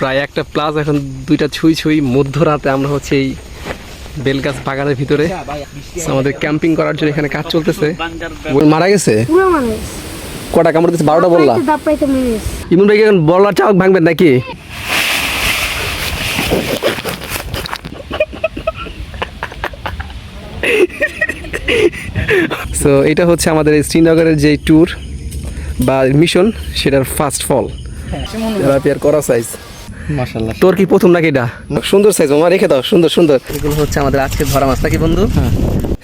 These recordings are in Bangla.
প্রায় একটা প্লাস এখন দুইটা ছুঁই ছুঁই মধ্যরাতে আমরা হচ্ছে এই বেলগাছ বাগানের ভিতরে। আমাদের ক্যাম্পিং করার জন্য এখানে কাজ চলতেছে। মারা গেছে? কটা কামড় দিচ্ছে বারোটা বললা। ইমন ভাই এখন বলার চাওক ভাঙবেন নাকি? সো এটা হচ্ছে আমাদের এই শ্রীনগরের যে ট্যুর বা মিশন সেটার ফার্স্ট ফল থেরাপিয়ার করা সাইজ মাশাল্লাহ তোর কি প্রথম নাকি এটা? সুন্দর সাইজ আমার রেখে দাও সুন্দর সুন্দর। এগুলো হচ্ছে আমাদের আজকে ধরা মাছ নাকি বন্ধু?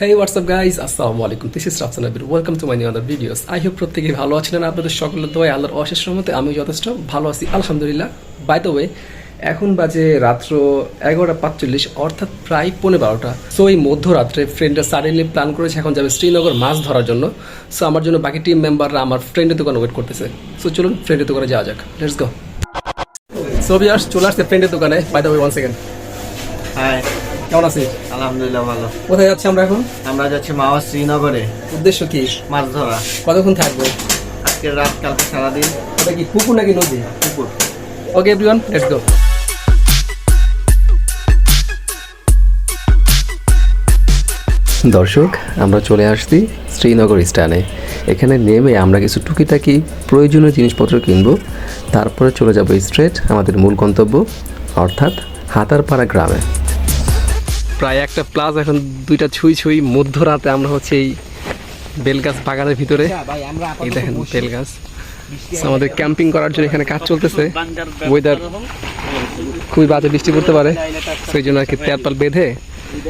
হেই হোয়াটসঅ্যাপ গাইস আসসালামু আলাইকুম। This is Rafsan Abir welcome to my new other videos I hope প্রত্যেকেই ভালো আছেন আর আপনাদের সকলের দোয়ায় আল্লাহর অশেষ রহমতে আমি যথেষ্ট ভালো আছি। আলহামদুলিল্লাহ। বাই দ্য ওয়ে এখন বাজে রাত্র এগারোটা পাঁচচল্লিশ অর্থাৎ প্রায় পৌনে বারোটা। সো এই মধ্যরাত্রে ফ্রেন্ডরা সাডেনলি প্ল্যান করেছে এখন যাবে শ্রীনগর মাছ ধরার জন্য। সো আমার জন্য বাকি টিম মেম্বাররা আমার ফ্রেন্ডের দোকানে ওয়েট করতেছে। সো চলুন ফ্রেন্ডের দোকানে যাওয়া যাক। লেটস গো সো বিয়ার্স চলে আসছে ফ্রেন্ডের দোকানে by the way one second hi কেমন আছিস? আলহামদুলিল্লাহ ভালো। কোথায় যাচ্ছি আমরা এখন? আমরা যাচ্ছি মাওয়া শ্রীনগরে। উদ্দেশ্য কি? মাছ ধরা। কতক্ষণ থাকব? আজকে রাত কালকে সারাদিন। ওটা কি পুকুর নাকি নদী? পুকুর। ওকে এভরিওয়ান লেটস গো দর্শক আমরা চলে আসছি শ্রীনগর স্ট্যান্ডে। এখানে নেমে আমরা কিছু টুকিটাকি প্রয়োজনীয় জিনিসপত্র কিনব। তারপরে চলে যাব স্ট্রেট আমাদের মূল গন্তব্য অর্থাৎ হাতারপাড়া গ্রামে। প্রায় একটা প্লাস এখন দুইটা ছুঁই ছুঁই মধ্যরাতে আমরা হচ্ছে এই বেলগাছ বাগানের ভিতরে। এই দেখেন বেলগাছ। আমাদের ক্যাম্পিং করার জন্য এখানে কাজ চলতেছে। ওয়েদার খুবই বাজে বৃষ্টি পড়তে পারে। সেই জন্য আর কি তেরপাল বেঁধে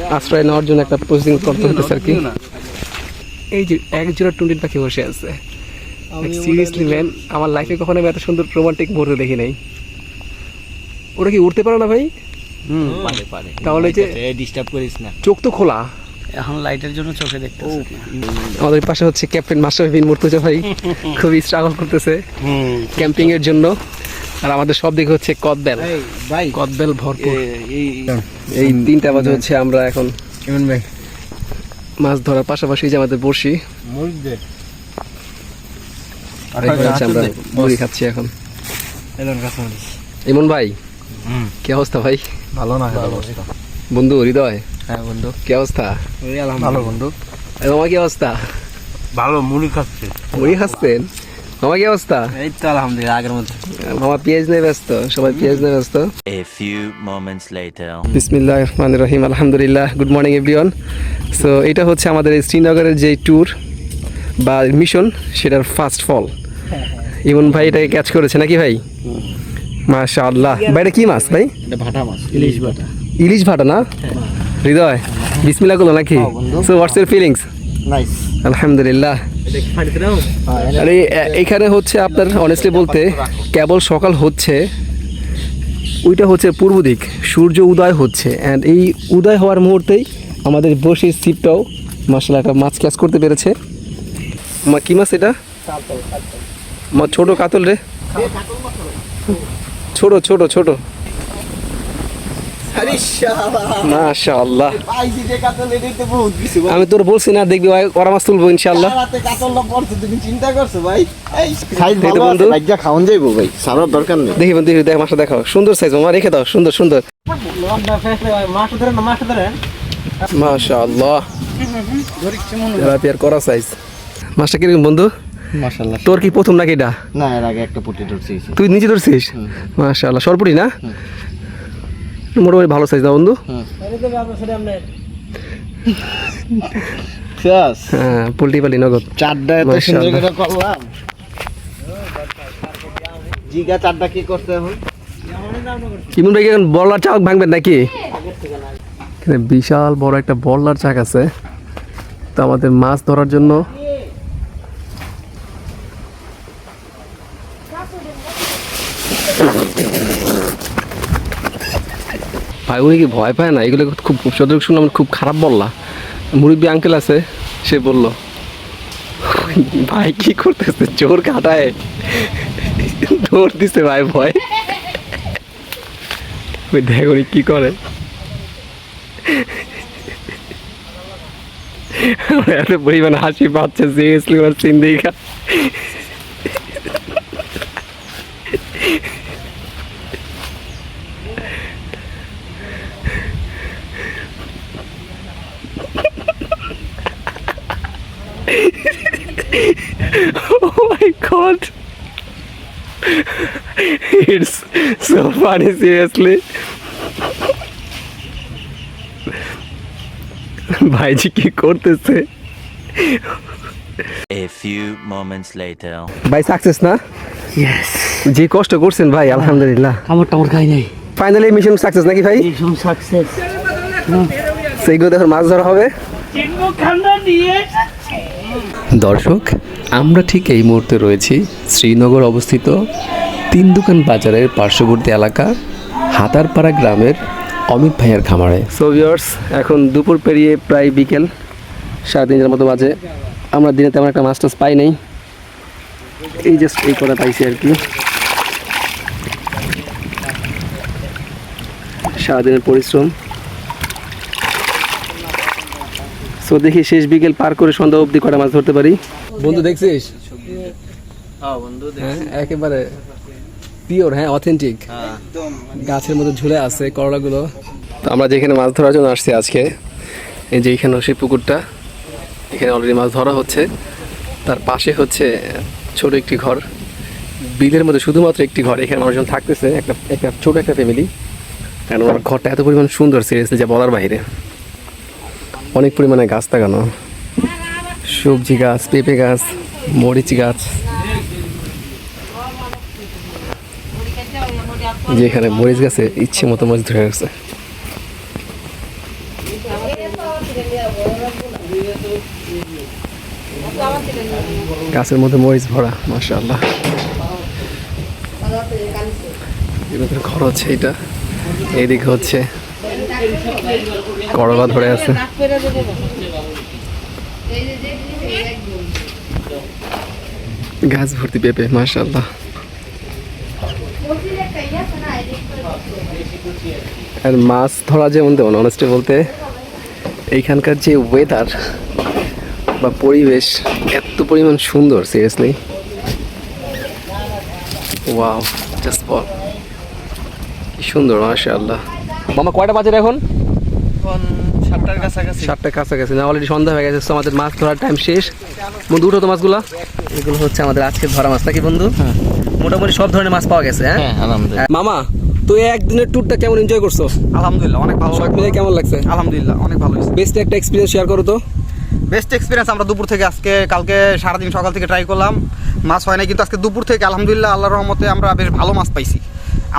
আশ্রয় নেওয়ার জন্য একটা প্রসেসিং করতে হতেছে আর কি। এই যে এক জোড়া টুন্ডির পাখি বসে আছে। সিরিয়াসলি ম্যান আমার লাইফে কখনো আমি এত সুন্দর রোমান্টিক মুহূর্ত দেখি নাই। ওরা কি উঠতে পারে না ভাই? হুম পারে পারে। তাহলে যে ডিস্টার্ব করিস না। চোখ তো খোলা। এখন লাইটের জন্য চোখে দেখতে আমাদের পাশে হচ্ছে ক্যাপ্টেন মাস্টার বিন মুর্তুজা ভাই। খুবই স্ট্রাগল করতেছে। হুম ক্যাম্পিং এর জন্য। আর আমাদের সব দিকে হচ্ছে কদবেল। ভাই। কদবেল ভরপুর। এই এই তিনটা বাজে হচ্ছে আমরা এখন ইমন ভাই। মাছ ধরার পাশাপাশি যে আমাদের বড়শি। মুরগ দে। এখানে হচ্ছে আমরা মুড়ি খাচ্ছি এখন। এলন কাছে ইমন ভাই হুম। কি অবস্থা ভাই? ভালো না বন্ধু হৃদয়? হ্যাঁ বন্ধু। কি অবস্থা? ভালো বন্ধু। মামা কি অবস্থা? ভালো মুড়ি খাচ্ছে। মুড়ি খাচ্ছেন? মামা কি অবস্থা? এই তো আলহামদুলিল্লাহ আগের মতো। মামা পেঁয়াজ নিয়ে ব্যস্ত সবাই পেঁয়াজ নিয়ে ব্যস্ত। A few moments later. বিসমিল্লাহ রহমান রহিম আলহামদুলিল্লাহ গুড মর্নিং এভরিওয়ান সো এটা হচ্ছে আমাদের এই শ্রীনগরের যে ট্যুর বা মিশন সেটার ফার্স্ট ফল ইমন ভাই এটাকে ক্যাচ করেছে নাকি ভাই? মাশা আল্লাহ ভাই এটা কি মাছ ভাই? এটা ভাটা মাছ ইলিশ ভাটা। ইলিশ ভাটা না? হৃদয় বিসমিল্লাহ করল নাকি? So what's your feelings nice আলহামদুলিল্লাহ। এ- এখানে হচ্ছে আপনার অনেস্টলি বলতে কেবল সকাল হচ্ছে, ওইটা হচ্ছে পূর্ব দিক, সূর্য উদয় হচ্ছে অ্যান্ড এই উদয় হওয়ার মুহূর্তেই আমাদের বসির সিপটাও মাসালা একটা মাছ ক্যাচ করতে পেরেছে। মা, কি মাছ এটা? মা, ছোট কাতল রে। ছোট ছোট ছোট। আমি তোর বলছি না দেখবি ভাই ওরা মাছ তুলবো ইনশাল্লাহ তুমি চিন্তা করছ ভাই? সাইজ এই তো ভালো বন্ধু। আছে যাইবো ভাই সারার দরকার নেই। দেখি বন্ধু দেখ মাছটা দেখাও। সুন্দর সাইজ মামা রেখে দাও সুন্দর সুন্দর। মাশাআল্লাহ। করা সাইজ মাছটা কীরকম বন্ধু? মাশাআল্লাহ। তোর কি প্রথম নাকি এটা? না এর আগে একটা পুটি ধরছি। তুই নিজে ধরছিস? মাশাআল্লাহ সরপুরি না? মোটামুটি ভালো সাইজ না বন্ধু? শেষ হ্যাঁ পোল্ট্রি পালি নগদ। চারটা এত সুন্দর করে করলাম। জিগা চারটা কি করতে এখন? ইমন ভাই এখন বলার চাক ভাঙবেন নাকি? বিশাল বড় একটা বল্লার চাক আছে। তো আমাদের মাছ ধরার জন্য ভাই, উনি কি ভয় পায় না? এগুলো খুব যতটুকু শুনলাম, খুব খারাপ বললা। মুরব্বী আঙ্কেল আছে, সে বলল, ভাই, কি করতেছে? চোর কাটায়। দৌড় দিছে ভাই, ভয়। ওই দেখ কি করে। এত পরিমাণ হাসি পাচ্ছে seriously or scene oh my god. It's so funny, seriously. ভাইজি কি করতেছে? A few moments later. ভাই সাকসেস না? ইয়েস যে কষ্ট করছেন ভাই আলহামদুলিল্লাহ। কামড় টামড় খাই নাই। ফাইনালি মিশন সাকসেস নাকি ভাই? ভীষণ সাকসেস সেইগুলো দেখো মাছ ধরা হবে। দর্শক, আমরা ঠিক এই মুহূর্তে রয়েছি শ্রীনগর অবস্থিত তিন দোকান বাজারের পার্শ্ববর্তী এলাকা হাতারপাড়া গ্রামের অমিত ভাইয়ের খামারে। সো ভিউয়ার্স এখন দুপুর পেরিয়ে প্রায় বিকেল, সাড়ে তিনটার মতো বাজে। আমরা দিনে তেমন একটা টাছ পাই নাই। এই জাস্ট এই কটা পাইছি আর কি। সারাদিনের পরিশ্রম। সো দেখি শেষ বিকেল পার করে সন্ধ্যা অবধি কটা মাছ ধরতে পারি? বন্ধু দেখছিস? হ্যাঁ হ্যাঁ একেবারে পিওর হ্যাঁ অথেন্টিক গাছের মধ্যে ঝুলে আছে করলাগুলো। তো আমরা যেখানে মাছ ধরার জন্য আসছি আজকে এই যে এখানে সেই পুকুরটা এখানে অলরেডি মাছ ধরা হচ্ছে। তার পাশে হচ্ছে ছোট একটি ঘর। বিলের মধ্যে শুধুমাত্র একটি ঘর এখানে মানুষজন থাকতেছে একটা একটা ছোট একটা ফ্যামিলি কারণ ওনার ঘরটা এত পরিমাণ সুন্দর সিরিয়াসলি যা বলার বাইরে। অনেক পরিমাণে গাছ লাগানো। সবজি গাছ, পেঁপে গাছ, মরিচ গাছ। যেখানে মরিচ গাছে ইচ্ছে মতো মরিচ ধরে গেছে গাছের মধ্যে মরিচ ভরা ঘর হচ্ছে এটা এইদিকে হচ্ছে করলা ধরে আছে। গাছ ভর্তি পেঁপে, মাশাআল্লাহ। আর মাছ ধরা যেমন তেমন অনেস্টে বলতে, এইখানকার যে ওয়েদার বা পরিবেশ এত পরিমাণ সুন্দর সিরিয়াসলি ওয়াও জাস্ট বল কি সুন্দর, মাশাআল্লাহ। মামা কয়টা বাজে এখন? এখন সাতটার কাছাকাছি। সাতটার কাছাকাছি না অলরেডি সন্ধ্যা হয়ে গেছে আমাদের মাছ ধরার টাইম শেষ। বন্ধু উঠো তো মাছগুলো। এগুলো হচ্ছে আমাদের আজকে ধরা মাছ নাকি বন্ধু? মোটামুটি সব ধরনের মাছ পাওয়া গেছে হ্যাঁ? হ্যাঁ মামা তুই একদিনের ট্যুরটা কেমন এনজয় করছ? আলহামদুলিল্লাহ অনেক ভালো সব মিলে কেমন লাগছে? আলহামদুলিল্লাহ অনেক ভালো হয়েছে। বেস্ট একটা এক্সপিরিয়েন্স শেয়ার করো তো। বেস্ট এক্সপিরিয়েন্স আমরা দুপুর থেকে আজকে কালকে সারাদিন সকাল থেকে ট্রাই করলাম। মাছ হয় না কিন্তু আজকে দুপুর থেকে আলহামদুলিল্লাহ আল্লাহর রহমতে আমরা বেশ ভালো মাছ পাইছি।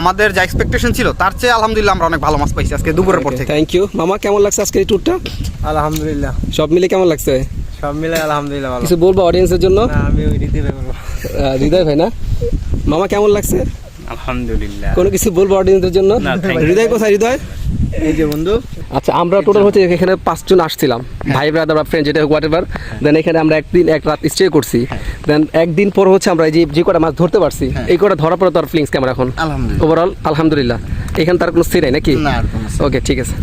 আমাদের যা এক্সপেকটেশন ছিল তার চেয়ে আলহামদুলিল্লাহ আমরা অনেক ভালো মাছ পাইছি আজকে দুপুরের পর থেকে। থ্যাংক ইউ মামা কেমন লাগছে আজকে এই ট্যুরটা আলহামদুলিল্লাহ। সব মিলে কেমন লাগছে সব মিলে আলহামদুলিল্লাহ ভালো। কিছু বলব অডিয়েন্সের জন্য? না আমি ওই ভাই বলব। হৃদয় ভাই না? মামা কেমন লাগছে? আলহামদুলিল্লাহ। কোনো কিছু বলব অডিয়েন্সের জন্য? না, হৃদয় কোথায় হৃদয়? এই যে বন্ধু আচ্ছা আমরা টোটাল হচ্ছে এখানে পাঁচজন আসছিলাম। ভাই ব্রাদার বা ফ্রেন্ড যেটা হোয়াট এভার দেন এখানে আমরা একদিন এক রাত স্টে করছি। দেন একদিন পর হচ্ছে আমরা এই যে যে কটা মাছ ধরতে পারছি এই কটা ধরার পরে তো আর ফিলিংস কেমন এখন? ওভারঅল আলহামদুলিল্লাহ। এখানে তার কোনো সি নাই নাকি? ওকে ঠিক আছে।